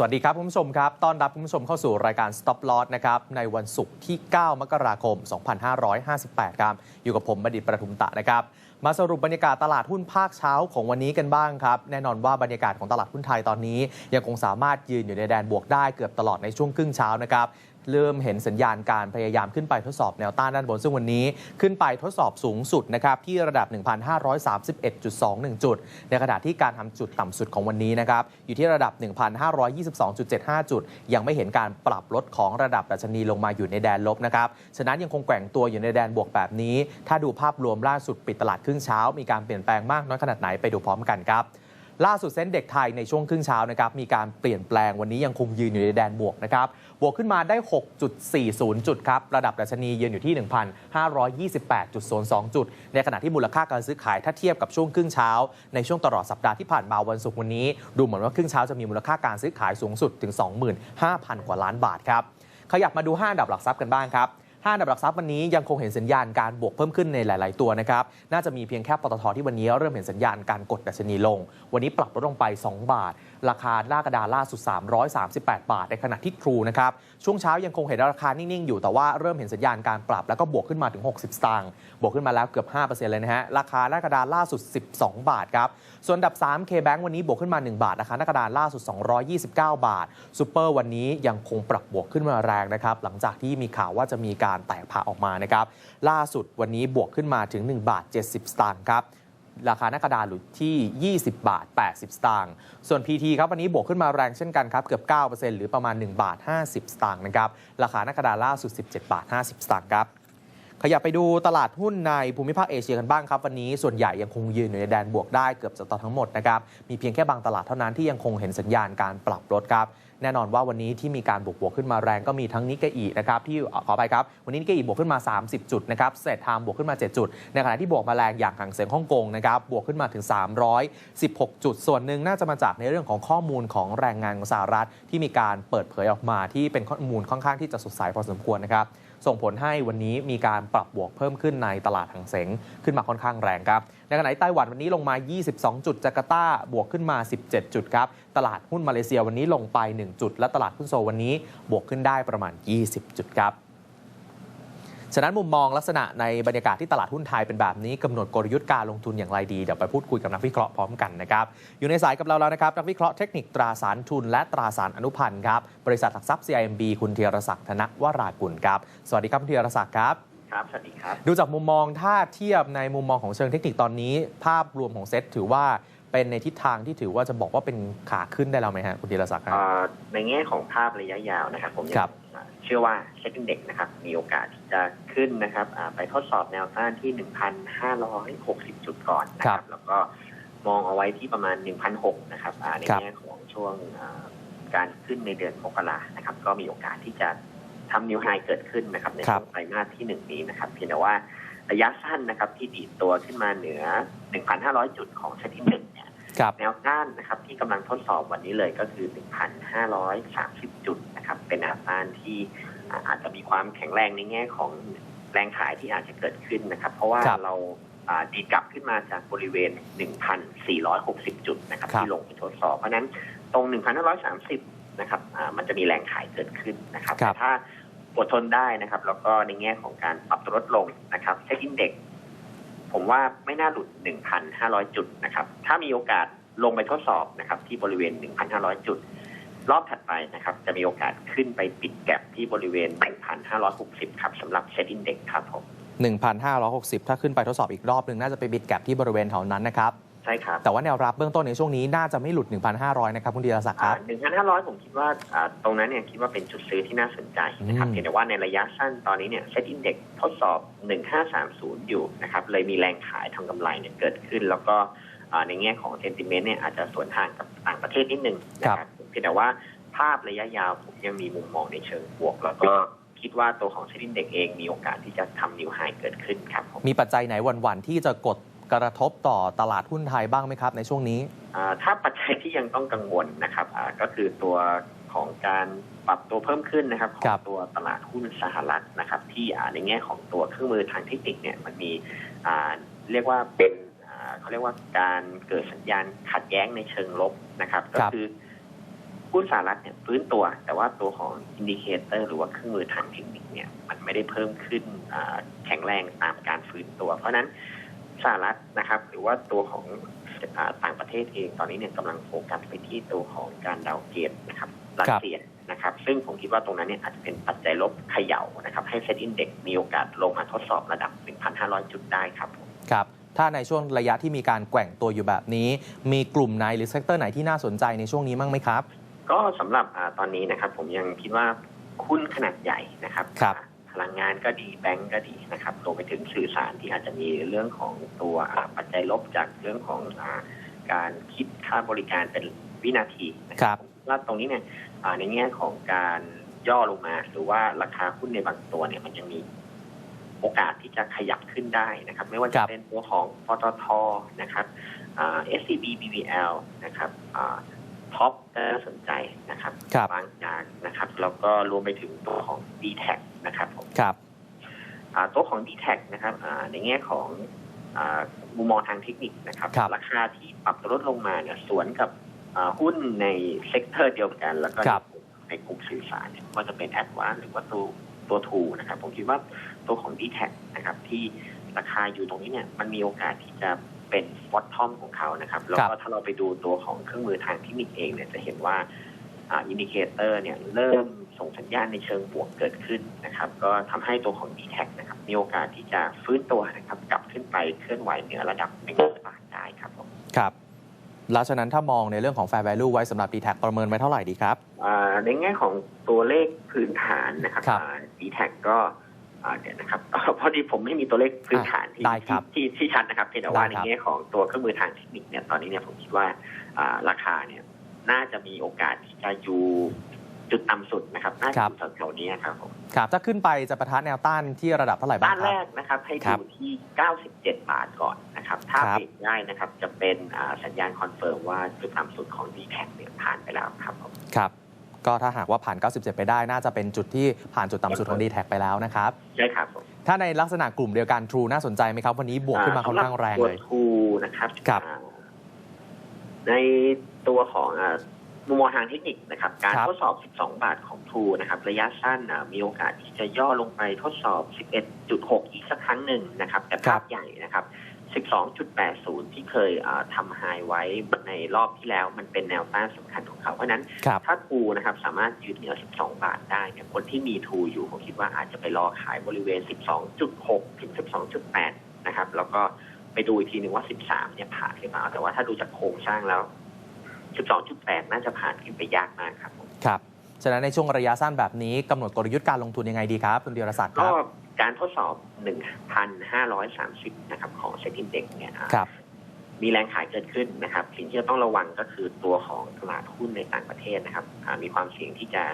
สวัสดีครับคุณผู้ชมครับ ต้อนรับคุณผู้ชมเข้าสู่รายการ Stop Loss นะครับ ในวันศุกร์ที่ 9 มกราคม 2558 ครับ อยู่กับผมบดิตประทุมตะนะครับ มาสรุปบรรยากาศตลาดหุ้นภาคเช้าของวันนี้กันบ้างครับ แน่นอนว่าบรรยากาศของตลาดหุ้นไทยตอนนี้ ยังคงสามารถยืนอยู่ในแดนบวกได้เกือบตลอดในช่วงครึ่งเช้านะครับ เริ่มเห็นสัญญาณการพยายามขึ้นไปทดสอบแนวต้านด้านบน ซึ่งวันนี้ขึ้นไปทดสอบสูงสุดนะครับที่ระดับ 1,531.21 จุด ในขณะที่การทำจุดต่ำสุดของวันนี้นะครับอยู่ที่ระดับ 1,522.75 จุด ยังไม่เห็นการปรับลดของระดับดัชนีลงมาอยู่ในแดนลบนะครับฉะนั้นยังคงแกว่งตัวอยู่ในแดนบวกแบบนี้ ถ้าดูภาพรวมล่าสุดปิดตลาดครึ่งเช้า มีการเปลี่ยนแปลงมากน้อยขนาดไหนไปดูพร้อมกันครับ ล่าสุดเซ็นเด็กไทยในช่วงครึ่งเช้านะครับมีการเปลี่ยนแปลงวันนี้ยังคงยืนอยู่ในแดนบวกนะครับบวกขึ้นมาได้ 6.40 จุดครับระดับดัชนียืนอยู่ที่ 1,528.02 จุด ในขณะที่มูลค่าการซื้อขายถ้าเทียบกับช่วงครึ่งเช้า ในช่วงตลอดสัปดาห์ที่ผ่านมาวันศุกร์วันนี้ ดูเหมือนว่าครึ่งเช้าจะมีมูลค่าการซื้อขายสูงสุดถึง 25,000 กว่าล้านบาทครับขยับมาดู5อันดับหลักทรัพย์กันบ้างครับ ห้าอันดับหลักทรัพย์วันนี้ยังคงเห็นสัญญาณการบวกเพิ่มขึ้นในหลาย ๆ ตัวนะครับ น่าจะมีเพียงแค่ปตทที่วันนี้เริ่มเห็นสัญญาณการกดดัชนีลง วันนี้ปรับลดลงไป 2 บาทราคาหน้ากระดานล่าสุด 338 บาท ในขณะที่ทรูนะครับ ช่วงเช้ายังคงเห็นราคานิ่ง ๆ อยู่แต่ว่าเริ่มเห็นสัญญาณการปรับ แล้วก็บวกขึ้นมาถึง 60 สตางค์บวกขึ้นมาแล้วเกือบ 5%เลยนะฮะราคาหน้ากระดานล่าสุด 12 บาทครับส่วนอันดับ 3 K-Bank วันนี้บวกขึ้นมา 1 บาทราคาหน้ากระดานล่าสุด 229 บาทซูเปอร์วันนี้ยังคงปรับบวกขึ้นมาแรงนะครับ หลังจากที่มีข่าวว่าจะมีการแตกพาออกมานะครับ ล่าสุดวันนี้บวกขึ้นมาถึง 1 บาท 70 สตางค์ครับ ราคาหน้ากระดานอยู่ที่ 20 บาท 80 สตางค์ ส่วน PT ครับวันนี้บวกขึ้นมาแรงเช่นกันครับ เกือบ 9%หรือประมาณ 1 บาท 50 สตางค์นะครับ ราคาหน้ากระดานล่าสุด 17 บาท 50 สตางค์ครับ ขยับไปดูตลาดหุ้นในภูมิภาคเอเชียกันบ้างครับ วันนี้ส่วนใหญ่ยังคงยืนอยู่ในแดนบวกได้เกือบจะต่อทั้งหมดนะครับ มีเพียงแค่บางตลาดเท่านั้นที่ยังคงเห็นสัญญาณการปรับลดครับ แน่นอนว่าวันนี้ที่มีการบวกบวกขึ้นมาแรงก็มีทั้งนิกเกอีนะครับที่ขอไปครับ วันนี้นิกเกอีบวกขึ้นมา 30 จุดนะครับเซตไทม์บวกขึ้นมา 7 จุด ในขณะที่บวกมาแรงอย่างหางเสียงฮ่องกงนะครับบวกขึ้นมาถึง 316 จุด ส่วนหนึ่งน่าจะมาจากในเรื่องของข้อมูลของแรงงานของสหรัฐ ที่มีการเปิดเผยออกมาที่เป็นข้อมูลค่อนข้างที่จะสดใสพอสมควรนะครับส่งผลให้วันนี้มีการปรับบวกเพิ่มขึ้นในตลาดหางเสงขึ้นมาค่อนข้างแรงครับ ในขณะที่ไต้หวันวันนี้ลงมา 22 จุดจาการ์ตาบวกขึ้นมา 17 จุดครับ ตลาดหุ้นมาเลเซียวันนี้ลงไป 1 จุด และตลาดหุ้นโซวันนี้บวกขึ้นได้ประมาณ 20 จุดครับฉะนั้นมุมมองลักษณะในบรรยากาศที่ตลาดหุ้นไทยเป็นแบบนี้กำหนดกลยุทธ์การลงทุนอย่างไรดี เดี๋ยวไปพูดคุยกับนักวิเคราะห์พร้อมกันนะครับ อยู่ในสายกับเราแล้วนะครับ นักวิเคราะห์เทคนิคตราสารทุนและตราสารอนุพันธ์ครับ บริษัทหลักทรัพย์ CIMB คุณเทียรศักดิ์ธนวรากุลครับ สวัสดีครับคุณเทียรศักดิ์ครับ ครับ สวัสดีครับ ดูจากมุมมองถ้าเทียบในมุมมองของเชิงเทคนิคตอนนี้ ภาพรวมของเซ็ตถือว่าเป็นในทิศทางที่ถือว่าจะบอกว่าเป็นขาขึ้นได้แล้วไหมฮะคุณธีรศักดิ์ครับเอ่อในแง่ของภาพระยะยาวนะครับผมยังครับเชื่อว่าเซ็ตอินเด็กนะครับมีโอกาสที่จะขึ้นนะครับอ่าไปทดสอบแนวต้านที่ 1,560 จุดก่อนนะครับแล้วก็มองเอาไว้ที่ประมาณ1,600นะครับอ่าในแง่ของช่วงอ่าการขึ้นในเดือนมกรานะครับ ก็มีโอกาสที่จะ ทำนิวไฮเกิดขึ้นนะครับในช่วงไตรมาสที่หนึ่งนี้นะครับเพียงแต่ว่าระยะสั้นนะครับที่ดีดตัวขึ้นมาเหนือ 1,500 จุดของเซ็ตอินเด็กเนี่ยครับแนวต้านนะครับที่กำลังทดสอบวันนี้เลยก็คือ 1,530 จุดนะครับเป็นแนวต้านที่อ่าอาจจะมีความแข็งแรงในแง่ของแรงขายที่อาจจะเกิดขึ้นนะครับ เพราะว่าครับเราอ่าดีดกลับขึ้นมาจากบริเวณ 1,460 จุดนะครับครับที่ลงไปทดสอบ เพราะฉะนั้นตรง 1,530 นะครับอ่ามันจะมีแรงขายเกิดขึ้นนะครับครับแต่ถ้าอดทนได้นะครับ แล้วก็ในแง่ของการปรับตัวลดลงนะครับเซ็ตอินเด็กผมว่าไม่น่าหลุด 1,500 จุดนะครับ ถ้ามีโอกาสลงไปทดสอบนะครับ ที่บริเวณ 1,500 จุด รอบถัดไปนะครับ จะมีโอกาสขึ้นไปปิดแก็บที่บริเวณ 1,560 ครับสำหรับเซ็ตอินเด็กครับผม1,560 ถ้าขึ้นไปทดสอบอีกรอบหนึ่งน่าจะไปบิดแกลบที่บริเวณแถวนั้นนะครับใช่ครับ แต่ว่าแนวรับเบื้องต้นในช่วงนี้น่าจะไม่หลุด 1,500 นะครับคุณธีรศักดิ์ครับ 1,500 ผมคิดว่าอ่าตรงนั้นเนี่ยคิดว่าเป็นจุดซื้อที่น่าสนใจนะครับอืมเพียงแต่ว่าในระยะสั้นตอนนี้เนี่ยเซ็ตอินเด็กทดสอบ 1530 อยู่นะครับเลยมีแรงขายทำกำไรเนี่ยเกิดขึ้น แล้วก็อ่าในแง่ของเซนติเมนต์เนี่ยอาจจะสวนทางกับต่างประเทศนิดนึงนะครับเพียงแต่ว่าภาพระยะยาวผมยังมีมุมมองในเชิงบวก แล้วก็คิดว่าตัวของเซ็ตอินเด็กเองมีโอกาสที่จะทำนิวไฮเกิดขึ้นครับผมมีปัจจัยไหนวันๆที่จะกด กระทบต่อตลาดหุ้นไทยบ้างไหมครับ ในช่วงนี้อ่าถ้าปัจจัยที่ยังต้องกังวลนะครับอ่าก็คือตัวของการปรับตัวเพิ่มขึ้นนะครับขอครังบตัวตลาดหุ้นสหรัฐนะครับ ที่อ่าในแง่ของตัวเครื่องมือทางเทคนิคเนี่ยมันมีอ่าเรียกว่าเป็นอ่าเขาเรียกว่าการเกิดสัญญาณขัดแย้งในเชิงลบนะครับ ก็คือหุ้นสหรัฐเนี่ยฟื้นตัว แต่ว่าตัวของอินดิเคเตอร์หรือว่าเครื่องมือทางเทคนิคเนี่ยมันไม่ได้เพิ่มขึ้นอ่าแข็งแรงตามการฟื้นตัว เพราะฉะนั้น สหรัฐนะครับ หรือว่าตัวของอ่าต่างประเทศเองตอนนี้เนี่ยกำลังโฟกัสไปที่ตัวของการดาวเกตนะครับรัสเซียนะครับ ซึ่งผมคิดว่าตรงนั้นเนี่ยอาจจะเป็นปัจจัยลบเขย่านะครับ ให้เซ็ตอินเด็กมีโอกาสลงมาทดสอบระดับ 1,500 จุดได้ครับผมครับ ถ้าในช่วงระยะที่มีการแกว่งตัวอยู่แบบนี้ มีกลุ่มไหนหรือเซกเตอร์ไหนที่น่าสนใจในช่วงนี้มั้งไหมครับ ก็สำหรับอาตอนนี้นะครับผมยังคิดว่าหุ้นขนาดใหญ่นะครับครับอ่าพ ลังงานก็ดีแบงก์ก็ดีนะครับรวมไปถึงสื่อสารที่อาจจะมีเรื่องของตัวอ่าปัจจัยลบจากเรื่องของอาการคิดค่าบริการเป็นวินาทีนะคครัรับบผมคิดว่าตรงนี้เนี่ยอ่าในแง่ของการย่อลงมา หรือว่าราคาหุ้นในบางตัวเนี่ยมันยังมีโอกาสที่จะขยับขึ้นได้นะครับ ไม่ว่าคจะรับเป็นตัวของปตทนะครับอ่า SCB BBL นะครับอ่า ท็อปก็น่าสนใจนะครับครับบางจากนะครับแล้วก็รวมไปถึงตัวของ d t แทนะครับผมครับอ่าตัวของ d t แทนะครับอ่าในแง่ของอามุมมองทางเทคนิคนะครับครับราคาที่ปรับตัวลดลงมาเนี่ยสวนกับอ่าหุ้นในเซกเตอร์เดียวกัน แล้วก็ครับในกลุ่มสื่อสารเนี่ยว่าจะเป็นแอดวานหรือว่าตัวตัวทูนะครับผมคิดว่าตัวของ d t แทนะครับที่ราคาอยู่ตรงนี้เนี่ยมันมีโอกาสที่จะ เป็นฟอตทอมของเขานะครับ แล้วก็ถ้าเราไปดูตัวของเครื่องมือทางเทคนิคเองเนี่ยจะเห็นว่าอินดิเคเตอร์เนี่ยเริ่มส่งสัญญาณในเชิงบวกเกิดขึ้นนะครับ ก็ทำให้ตัวของ d t แทนะครับมีโอกาสที่จะฟื้นตัวนะครับกลับขึ้นไปเคลื่อนไหวเหนือระดับหนึ่งร้อยบาทได้ครับผมครับแล้วฉะนั้นถ้ามองในเรื่องของ fair value ไว้สำหรับ d t แทประเมินไว้เท่าไหร่ดีครับอ่าในแง่ของตัวเลขพื้นฐานนะครับครับดีแท็ก็อ่า เดี๋ยวนะครับพอดีผมไม่มีตัวเลขพื้นฐานที่ได้ครับที่ที่ที่ชัดนะครับเพียงแต่ว่าได้ในครับแง่ของตัวเครื่องมือทางเทคนิคเนี่ยตอนนี้เนี่ยผมคิดว่าอ่าราคาเนี่ยน่าจะมีโอกาสที่จะอยู่จุดต่ำสุดนะครับน่าจะอยู่แถวๆนี้ครับผมครับถ้าขึ้นไปจะประทะแนวต้านที่ระดับเท่าไหร่บ้าด้างนคแรรับกนะครับให้ครัดูบที่ 97 บาทก่อนนะครับถ้าครับเบรกได้นะครับจะเป็นอ่าสัญญาณคอนเฟิร์มว่าจุดต่ำสุดของ d t แทเนี่ยผ่านไปแล้วครับผมครับ ก็ถ้าหากว่าผ่าน 97 ไปได้ น่าจะเป็นจุดที่ผ่านจุดต่ำสุดของ d t แทไปแล้วนะครับ ใช่ครับผมถ้าในลักษณะกลุ่มเดียวกัน True น่าสนใจไหมครับ วันนี้บวกขึ้นมาค่อนข้างแรงเลยตัวทูนะครับครับอ่าในตัวของอ่ามุมมองทางเทคนิคนะครับ การครับทดสอบ 12 บาทของทูนะครับ ระยะสั้นอะมีโอกาสที่จะย่อลงไปทดสอบ 11.6 อีกสักครั้งหนึ่งนะครับ แต่ครัภาบพใหญ่นะครับ 12.80 ที่เคยอ่าทำไฮไว้ในรอบที่แล้วมันเป็นแนวต้านสำคัญของเขา เพราะฉะนั้นครับถ้าทูนะครับสามารถยืนเหนือ 12 บาทได้เนี่ยคนที่มีทูอยู่ผมคิดว่าอาจจะไปรอขายบริเวณ 12.6 ถึง 12.8 นะครับ แล้วก็ไปดูอีกทีหนึ่งว่า 13 เนี่ยผ่านหรือเปล่า แต่ว่าถ้าดูจากโครงสร้างแล้ว 12.8 น่าจะผ่านขึ้นไปยากมากครับผมครับ ฉะนั้นในช่วงระยะสั้นแบบนี้กำหนดกลยุทธ์การลงทุนยังไงดีครับคุณเดียรศักดิ์คก็รับ การทดสอบ 1,530 นะครับ ของเซ็นดินเด็กเนี่ยอะครับมีแรงขายเกิดขึ้นนะครับ สิ่งที่จะต้องระวังก็คือตัวของตลาดหุ้นในต่างประเทศนะครับอ่ามีความเสี่ยงที่จะ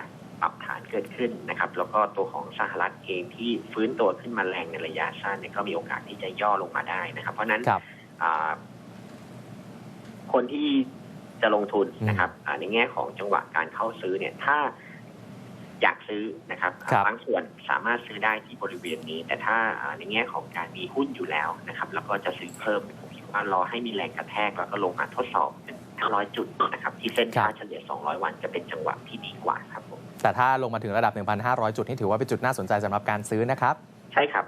ปรับฐานเกิดขึ้นนะครับ แล้วก็ตัวของสหรัฐเองที่ฟื้นตัวขึ้นมาแรงในระยะสั้นเนี่ยก็มีโอกาสที่จะย่อลงมาได้นะครับ เพราะฉะนั้นครับอ่าคนที่จะลงทุนอืมนะครับอ่าในแง่ของจังหวะการเข้าซื้อเนี่ย ถ้า อยากซื้อนะครับครับบางส่วนสามารถซื้อได้ที่บริเวณนี้ แต่ถ้าอ่าในแง่ของการมีหุ้นอยู่แล้วนะครับ แล้วก็จะซื้อเพิ่มผมคิดว่ารอให้มีแรงกระแทกแล้วก็ลงมาทดสอบเป็น500จุดนะครับ ที่เส้นค่าเฉลี่ย 200 วันจะเป็นจังหวะที่ดีกว่าครับผมแต่ถ้าลงมาถึงระดับ 1,500 จุดนี่ถือว่าเป็นจุดน่าสนใจสำหรับการซื้อนะครับ ใช่ครับ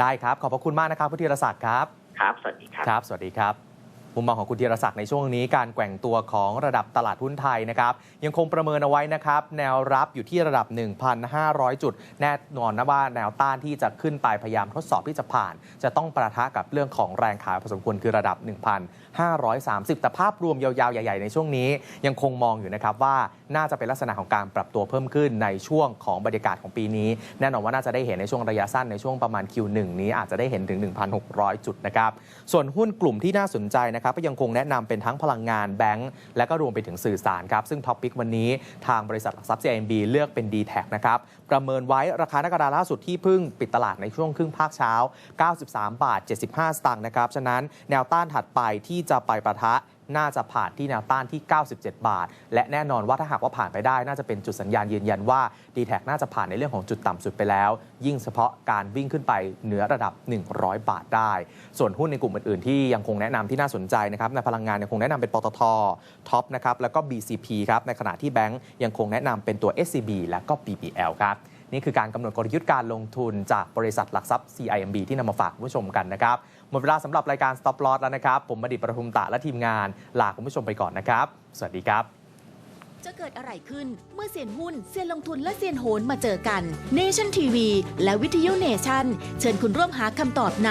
ได้ครับ ขอบพระคุณมากนะครับคุณธีรศักดิ์ครับ ครับ สวัสดีครับ ครับ สวัสดีครับ มุมมองของคุณธีรศักดิ์ในช่วงนี้การแกว่งตัวของระดับตลาดหุ้นไทยนะครับยังคงประเมินเอาไว้นะครับแนวรับอยู่ที่ระดับ 1,500 จุด แน่นอนนะว่าแนวต้านที่จะขึ้นไปพยายามทดสอบที่จะผ่าน จะต้องประทะกับเรื่องของแรงขายพอสมควรคือระดับ 1,530 แต่ภาพรวมยาวๆ ใหญ่ๆ ในช่วงนี้ ยังคงมองอยู่นะครับว่าน่าจะเป็นลักษณะของการปรับตัวเพิ่มขึ้นในช่วงของบรรยากาศของปีนี้ แน่นอนว่าน่าจะได้เห็นในช่วงระยะสั้นในช่วงประมาณ Q1 นี้อาจจะได้เห็นถึง 1,600 จุดนะครับส่วนหุ้นกลุ่มที่น่าสนใจนะครับก็ยังคงแนะนำเป็นทั้งพลังงานแบงก์และก็รวมไปถึงสื่อสารครับ ซึ่งท็อปปิกวันนี้ทางบริษัทหลักทรัพย์ CIMB เลือกเป็น d t แทนะครับ ประเมินไว้ราคาหนักกระดาล่าสุดที่พึ่งปิดตลาดในช่วงครึ่งภาคเช้า 93 บาท 75 สตางค์นะครับ ฉะนั้นแนวต้านถัดไปที่จะไปประทะ น่าจะผ่านที่แนวต้านที่ 97 บาท และแน่นอนว่าถ้าหากว่าผ่านไปได้ น่าจะเป็นจุดสัญญาณยืนยันว่า d t แทน่าจะผ่านในเรื่องของจุดต่ำสุดไปแล้ว ยิ่งเฉพาะการวิ่งขึ้นไปเหนือระดับ 100 บาทได้ ส่วนหุ้นในกลุ่มอื่นๆ ที่ยังคงแนะนำที่น่าสนใจนะครับในพลังงานยังคงแนะนำเป็นปตทท็อปนะครับแล้วก็ BCP ครับในขณะที่แบงก์ยังคงแนะนำเป็นตัว SCB และก็ BBL ครับนี่คือการกำหนดกลยุทธ์การลงทุนจากบริษัทหลักทรัพย์ CIMB ที่นำมาฝากผู้ชมกันนะครับ หมดเวลาสำหรับรายการ Stop Loss แล้วนะครับ ผมมดิตรประทุมตะและทีมงาน ลาคุณผู้ชมไปก่อนนะครับ สวัสดีครับ จะเกิดอะไรขึ้นเมื่อเซียนหุ้นเซียนลงทุนและเซียนโหนมาเจอกัน Nation TV และวิทยุ Nation เชิญคุณร่วมหาคำตอบใน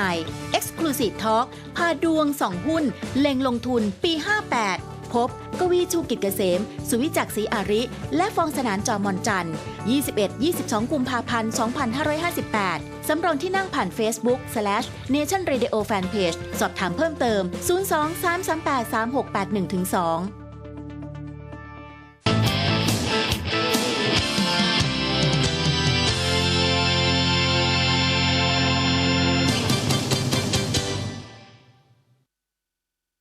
Exclusive Talk พาดวงส่องหุ้น เล็งลงทุนปี 58 พบ กวีชูกิจเกษม สุวิจักษ์ศรีอาริ และฟองสนานจอมอนจันทร์ 21-22 กุมภาพันธ์ 2558 สำรองที่นั่งผ่าน Facebook slash Nation Radio Fanpage สอบถามเพิ่มเติม 02 338 3681 2